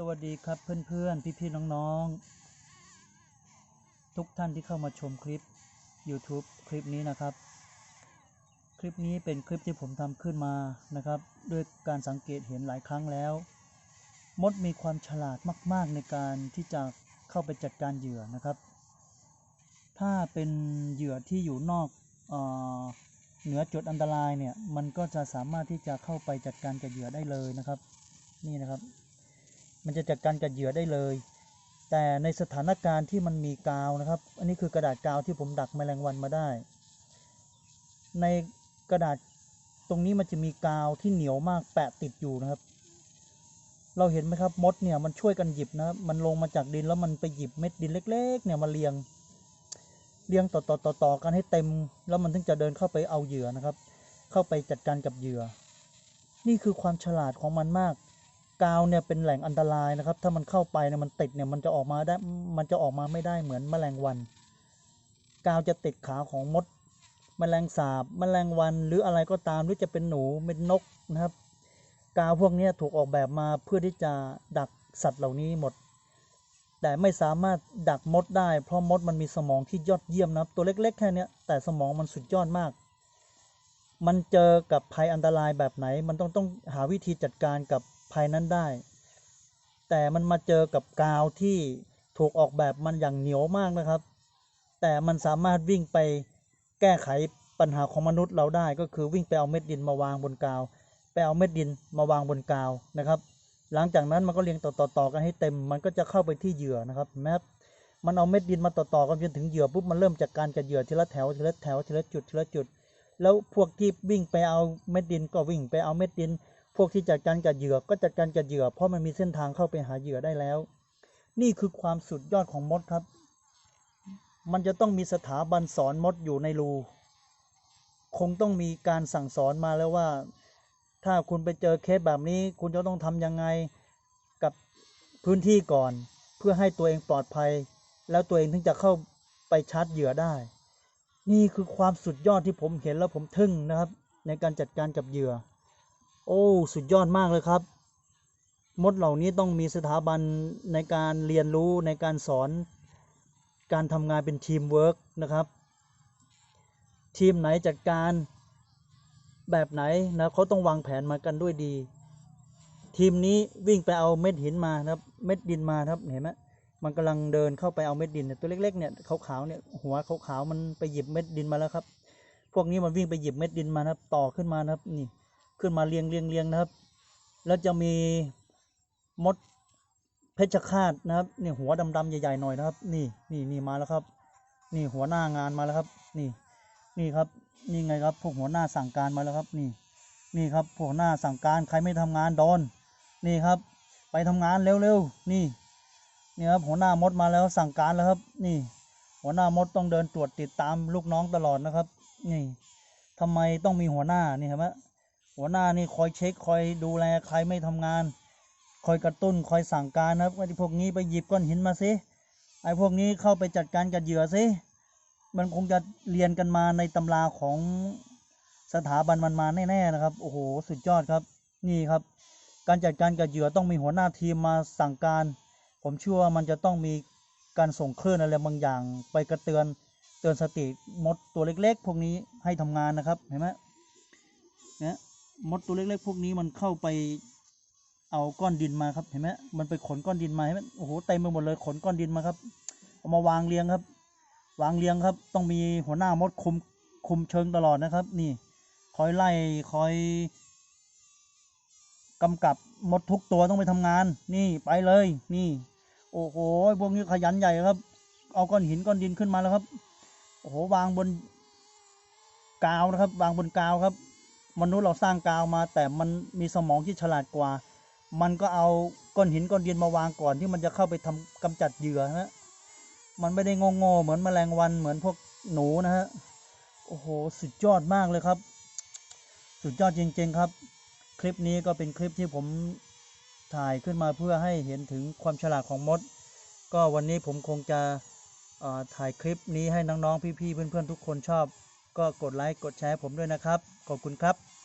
สวัสดีครับเพื่อนๆ พี่ๆ น้องๆ ทุกท่านที่เข้ามาชมคลิป YouTube คลิปนี้นะครับ คลิปนี้เป็นคลิปที่ผมทำขึ้นมานะครับ ด้วยการสังเกตเห็นหลายครั้งแล้ว มดมีความฉลาดมาก ๆ ในการที่จะเข้าไปจัดการเหยื่อนะครับ ถ้าเป็นเหยื่อที่อยู่นอกเออเหนือจุดอันตรายเนี่ย มันก็จะสามารถที่จะเข้าไปจัดการกับเหยื่อได้เลยนะครับ นี่นะครับ มันจะจัดการกับเหยื่อได้เลย แต่ในสถานการณ์ที่มันมีกาวนะครับ อันนี้คือกระดาษกาวที่ผมดักแมลงวันมาได้ ในกระดาษตรงนี้มันจะมีกาวที่เหนียวมากแปะติดอยู่นะครับ เราเห็นไหมครับมดเนี่ยมันช่วยกันหยิบนะครับมันลงมาจากดินแล้วมันไปหยิบเม็ดดินเล็ก ๆ เนี่ยมาเรียงเรียงต่อต่อต่อต่อกันให้เต็ม แล้วมันถึงจะเดินเข้าไปเอาเหยื่อนะครับ เข้าไปจัดการกับเหยื่อ นี่คือความฉลาดของมันมาก กาวเนี่ยเป็นแหล่งอันตรายนะครับ ถ้ามันเข้าไปเนี่ยมันติดเนี่ยมันจะออกมาได้มันจะออกมาไม่ได้เหมือนแมลงวัน กาวจะติดขาของมด แมลงสาบ แมลงวัน หรืออะไรก็ตามหรือจะเป็นหนูเป็นนกนะครับ กาวพวกนี้ถูกออกแบบมาเพื่อที่จะดักสัตว์เหล่านี้หมด แต่ไม่สามารถดักมดได้ เพราะมดมันมีสมองที่ยอดเยี่ยมนะครับ ตัวเล็ก ๆ แค่นี้แต่สมองมันสุดยอดมากมันเจอกับภัยอันตรายแบบไหน มันต้องต้องหาวิธีจัดการกับ ภัยนั้นได้ แต่มันมาเจอกับกาวที่ถูกออกแบบมันอย่างเหนียวมากนะครับ แต่มันสามารถวิ่งไปแก้ไขปัญหาของมนุษย์เราได้ก็คือวิ่งไปเอาเม็ดดินมาวางบนกาว ไปเอาเม็ดดินมาวางบนกาวนะครับ หลังจากนั้นมันก็เรียงต่อๆกันให้เต็ม มันก็จะเข้าไปที่เหยื่อนะครับเห็นไหมครับมันเอาเม็ดดินมาต่อๆกันจนถึงเหยื่อปุ๊บมันเริ่มจากการกับเหยื่อทีละแถวทีละแถวทีละจุดทีละจุด แล้วพวกที่วิ่งไปเอาเม็ดดินก็วิ่งไปเอาเม็ดดิน พวกที่จัดการกับเหยื่อก็จัดการกับเหยื่อ เพราะมันมีเส้นทางเข้าไปหาเหยื่อได้แล้ว นี่คือความสุดยอดของมดครับ มันจะต้องมีสถาบันสอนมดอยู่ในรู คงต้องมีการสั่งสอนมาแล้วว่า ถ้าคุณไปเจอเคสแบบนี้ คุณจะต้องทำยังไงกับพื้นที่ก่อน เพื่อให้ตัวเองปลอดภัย แล้วตัวเองถึงจะเข้าไปชาร์จเหยื่อได้ นี่คือความสุดยอดที่ผมเห็นแล้วผมทึ่งนะครับ ในการจัดการกับเหยื่อ โอ้ สุดยอดมากเลยครับ มดเหล่านี้ต้องมีสถาบันในการเรียนรู้ในการสอน การทำงานเป็นทีมเวิร์กนะครับ ทีมไหนจัดการแบบไหนนะเขาต้องวางแผนมากันด้วยดี ทีมนี้วิ่งไปเอาเม็ดหินมานะครับ เม็ดดินมาครับเห็นไหมมันกำลังเดินเข้าไปเอาเม็ดดินเนี่ยตัวเล็กๆเนี่ยขาวๆเนี่ยหัวขาวๆมันไปหยิบเม็ดดินมาแล้วครับ พวกนี้มันวิ่งไปหยิบเม็ดดินมานะครับ ต่อขึ้นมานะครับนี่ ขึ้นมาเรียงเรียงเรียงนะครับ แล้วจะมีมดเพชฌฆาตนะครับนี่หัวดำๆใหญ่ๆหน่อยนะครับ นี่นี่นี่มาแล้วครับ นี่หัวหน้างานมาแล้วครับ นี่นี่ครับนี่ไงครับพวกหัวหน้าสั่งการมาแล้วครับนี่นี่ครับพวกหัวหน้าสั่งการใครไม่ทำงานโดนนี่ครับ ไปทำงานเร็วๆนี่นี่ครับหัวหน้ามดมาแล้วสั่งการแล้วครับ นี่ หัวหน้ามดต้องเดินตรวจติดตามลูกน้องตลอดนะครับ นี่ทำไมต้องมีหัวหน้านี่เห็นไหม หัวหน้านี่คอยเช็คคอยดูแลใครไม่ทำงาน คอยกระตุ้นคอยสั่งการนะครับไอ้พวกนี้ไปหยิบก้อนหินมาสิไอ้พวกนี้เข้าไปจัดการกับเหยื่อสิมันคงจะเรียนกันมาในตำราของสถาบันมันมาแน่ๆนะครับ โอ้โห สุดยอดครับ นี่ครับ การจัดการกับเหยื่อต้องมีหัวหน้าทีมมาสั่งการ ผมเชื่อว่ามันจะต้องมีการส่งคลื่นอะไรบางอย่าง ไปกระเตือนเตือนสติมดตัวเล็กๆ พวกนี้ให้ทำงานนะครับ เห็นไหมเนี่ย มดตัวเล็กๆพวกนี้มันเข้าไปเอาก้อนดินมาครับเห็นไหมมันไปขนก้อนดินมาเห็นไหมโอ้โหเต็มไปหมดเลยขนก้อนดินมาครับเอามาวางเรียงครับ วางเรียงครับ ต้องมีหัวหน้ามดคุมคุมเชิงตลอดนะครับ นี่ คอยไล่คอยกำกับมดทุกตัวต้องไปทำงาน นี่ไปเลย นี่ โอ้โหพวกนี้ขยันใหญ่ครับ เอาก้อนหินก้อนดินขึ้นมาแล้วครับ โอ้โหวางบนกาวนะครับ วางบนกาวครับ มนุษย์เราสร้างกาวมา แต่มันมีสมองที่ฉลาดกว่า มันก็เอาก้อนหินก้อนดินมาวางก่อนที่มันจะเข้าไปทำกำจัดเหยื่อนะมันไม่ได้งงๆเหมือนแมลงวันเหมือนพวกหนูนะฮะโอ้โหสุดยอดมากเลยครับ สุดยอดจริง ๆครับ คลิปนี้ก็เป็นคลิปที่ผมถ่ายขึ้นมาเพื่อให้เห็นถึงความฉลาดของมด ก็วันนี้ผมคงจะถ่ายคลิปนี้ให้น้องๆพี่ๆเพื่อนๆทุกคนชอบ ก็กดไลค์กดแชร์ผมด้วยนะครับ ขอบคุณครับ